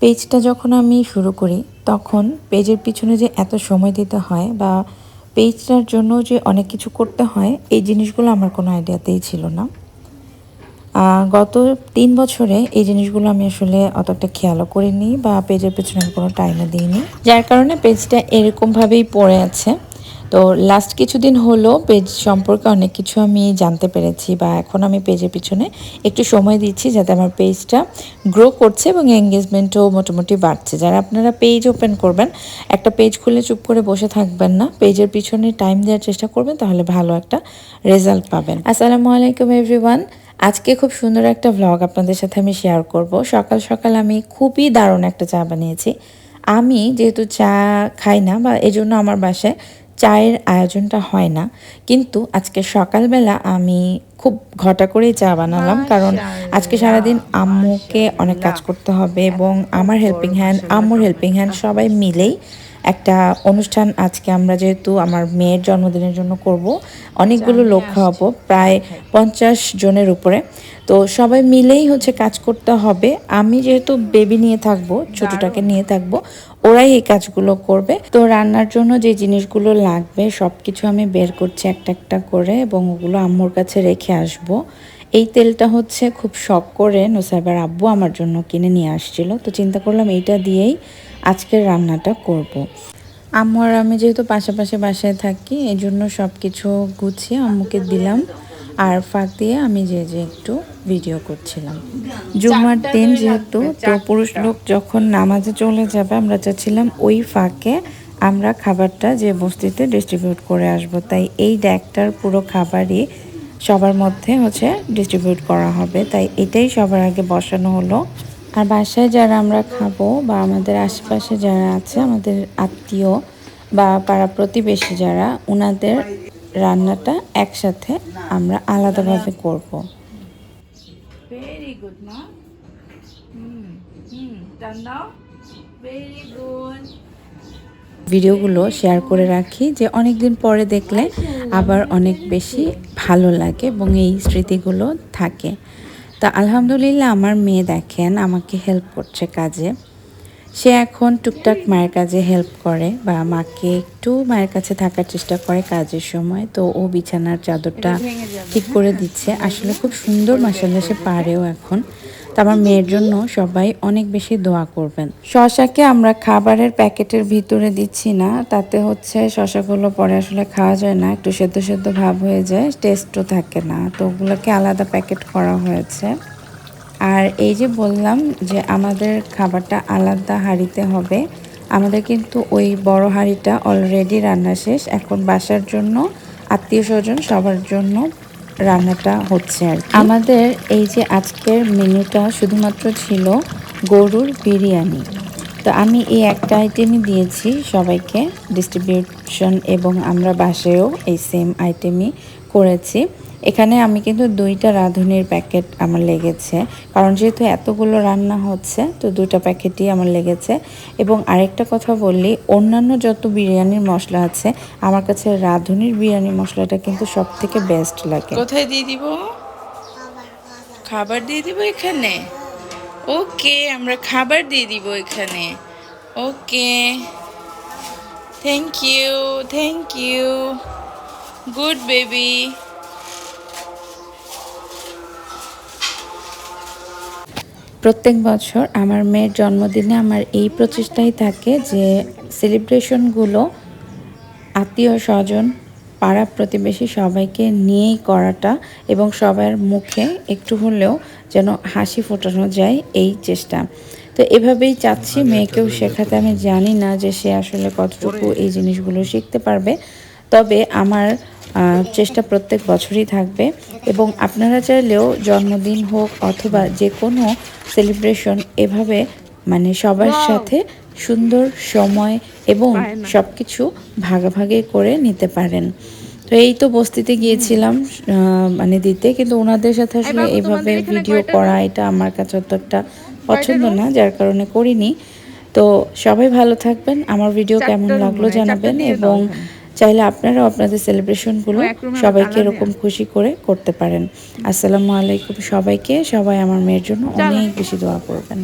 পেজটা যখন আমি শুরু করি, তখন পেজের পিছনে যে এত সময় দিতে হয় বা পেজটার জন্য যে অনেক কিছু করতে হয়, এই জিনিসগুলো আমার কোনো আইডিয়াতেই ছিল না। গত তিন বছরে এই জিনিসগুলো আমি আসলে অতটা খেয়ালও করিনি বা পেজের পেছনে কোনো টাইমও দিইনি। যার কারণে পেজটা এরকমভাবেই পড়ে আছে। তো লাস্ট কিছুদিন হলো পেজ সম্পর্কে অনেক কিছু আমি জানতে পেরেছি বা এখন আমি পেজের পিছনে একটু সময় দিচ্ছি যাতে আমার পেজটা গ্রো করছে এবং এঙ্গেজমেন্টও মোটামুটি বাড়ছে। যারা আপনারা পেজ ওপেন করবেন, একটা পেজ খুলে চুপ করে বসে থাকবেন না। পেজের পিছনে টাইম দেওয়ার চেষ্টা করবেন, তাহলে ভালো একটা রেজাল্ট পাবেন। আসসালামু আলাইকুম এভরিওয়ান আজকে খুব সুন্দর একটা ভ্লগ আপনাদের সাথে আমি শেয়ার করব। সকাল সকাল আমি খুবই দারুণ একটা চা বানিয়েছি। আমি যেহেতু চা খাই না বা এজন্য আমার বাসায় চায়ের আয়োজনটা হয় না। কিন্তু আজকে সকালবেলা আমি খুব ঘটা করেই চা বানালাম। কারণ আজকে সারাদিন আম্মুকে অনেক কাজ করতে হবে এবং আমার হেল্পিং হ্যান্ড আম্মুর হেল্পিং হ্যান্ড সবাই মিলেই একটা অনুষ্ঠান আজকে আমরা যেহেতু আমার মেয়ের জন্মদিনের জন্য করব অনেকগুলো লোক খাওয়াবো প্রায় পঞ্চাশ জনের উপরে। তো সবাই মিলেই হচ্ছে কাজ করতে হবে। আমি যেহেতু বেবি নিয়ে থাকব ছোটটাকে নিয়ে থাকব ওরাই এই কাজগুলো করবে। তো রান্নার জন্য যে জিনিসগুলো লাগবে সব কিছু আমি বের করছি একটা একটা করে এবং ওগুলো আম্মুর কাছে রেখে আসব। এই তেলটা হচ্ছে খুব শখ করে নোসাইবার আব্বু আমার জন্য কিনে নিয়ে আসছিল। তো চিন্তা করলাম এইটা দিয়েই আজকের রান্নাটা করব। আম্মু আর আমি যেহেতু পাশাপাশি বাসায় থাকি এই জন্য সব কিছু গুছিয়ে আম্মুকে দিলাম। আর ফাঁক দিয়ে আমি যে যে একটু ভিডিও করছিলাম। জুমার দিন যেহেতু তো পুরুষ লোক যখন নামাজে চলে যাবে আমরা চাচ্ছিলাম ওই ফাঁকে আমরা খাবারটা যে বস্তিতে ডিস্ট্রিবিউট করে আসব। তাই এই ড্যাকটার পুরো খাবারই সবার মধ্যে হচ্ছে ডিস্ট্রিবিউট করা হবে। তাই এটাই সবার আগে বসানো হলো। আর বাসায় যারা আমরা খাব বা আমাদের আশেপাশে যারা আছে আমাদের আত্মীয় বা পাড়া প্রতিবেশী যারা ওনাদের রান্নাটা একসাথে আমরা আলাদাভাবে করব। ভেরি গুড মা। হুম হুম টার্ন দাও। ভেরি গুড ভিডিওগুলো শেয়ার করে রাখি যে অনেক দিন পরে দেখলে আবার অনেক বেশি ভালো লাগে এবং এই স্মৃতিগুলো থাকে। তা আলহামদুলিল্লাহ আমার মেয়ে দেখেন আমাকে হেল্প করছে কাজে। সে এখন টুকটাক মায়ের কাজে হেল্প করে বা মাকে একটু মায়ের কাছে থাকার চেষ্টা করে কাজের সময়। তো ও বিছানার চাদরটা ঠিক করে দিচ্ছে। আসলে খুব সুন্দর মাসাল্লা সে পারেও এখন। তো আমার মেয়ের জন্য সবাই অনেক বেশি দোয়া করবেন। শশাকে আমরা খাবারের প্যাকেটের ভিতরে দিচ্ছি না, তাতে হচ্ছে শশাগুলো পরে আসলে খাওয়া যায় না, একটু সেদ্ধ সেদ্ধ ভাব হয়ে যায় টেস্টও থাকে না। তো ওগুলোকে আলাদা প্যাকেট করা হয়েছে। আর এই যে বললাম যে আমাদের খাবারটা আলাদা হাঁড়িতে হবে, আমাদের কিন্তু ওই বড় হাঁড়িটা অলরেডি রান্না শেষ। এখন বাসার জন্য, আত্মীয় স্বজন সবার জন্য রান্নাটা হচ্ছে আর আমাদের এই যে আজকের মেনুটা শুধুমাত্র ছিল গরুর বিরিয়ানি। তো আমি এই একটা আইটেমই দিয়েছি সবাইকে ডিস্ট্রিবিউশন এবং আমরা বাসায়ও এই সেম আইটেমই করেছি। এখানে আমি কিন্তু দুইটা রাঁধুনির প্যাকেট আমার লেগেছে। কারণ যেহেতু এতগুলো রান্না হচ্ছে, তো দুইটা প্যাকেটই আমার লেগেছে। এবং আরেকটা কথা বললি, অন্যান্য যত বিরিয়ানির মশলা আছে, আমার কাছে রাঁধুনির বিরিয়ানি মশলাটা কিন্তু সব থেকে বেস্ট লাগে। কোথায় দিয়ে দিব? খাবার দিয়ে দিব এখানে? ওকে, আমরা খাবার দিয়ে দিব এখানে। Okay. Thank you thank you good baby প্রত্যেক বছর আমার মেয়ের জন্মদিনে আমার এই প্রচেষ্টাই থাকে যে সেলিব্রেশনগুলো আত্মীয় স্বজন পাড়া প্রতিবেশী সবাইকে নিয়েই করাটা এবং সবার মুখে একটু হলেও যেন হাসি ফোটানো যায় এই চেষ্টা। তো এভাবেই চাচ্ছি মেয়েকেও শেখাতে। আমি জানি না যে সে আসলে কতটুকু এই জিনিসগুলো শিখতে পারবে। তবে আমার চেষ্টা প্রত্যেক বছরই থাকবে। এবং আপনারা চাইলেও জন্মদিন হোক অথবা যে কোনো সেলিব্রেশন এভাবে মানে সবার সাথে সুন্দর সময় এবং সব কিছু ভাগাভাগি করে নিতে পারেন। তো এই তো বস্তিতে গিয়েছিলাম মানে দিতে কিন্তু ওনাদের সাথে আসলে এইভাবে ভিডিও করা এটা আমার কাছে অতটা পছন্দ না যার কারণে করিনি। তো সবাই ভালো থাকবেন আমার ভিডিও কেমন লাগল জানাবেন এবং চাইলে আপনারাও আপনাদের সেলিব্রেশনগুলো সবাইকে এরকম খুশি করে করতে পারেন। আসসালামু আলাইকুম সবাইকে সবাই আমার মেয়ের জন্য অনেক বেশি দোয়া করবেন।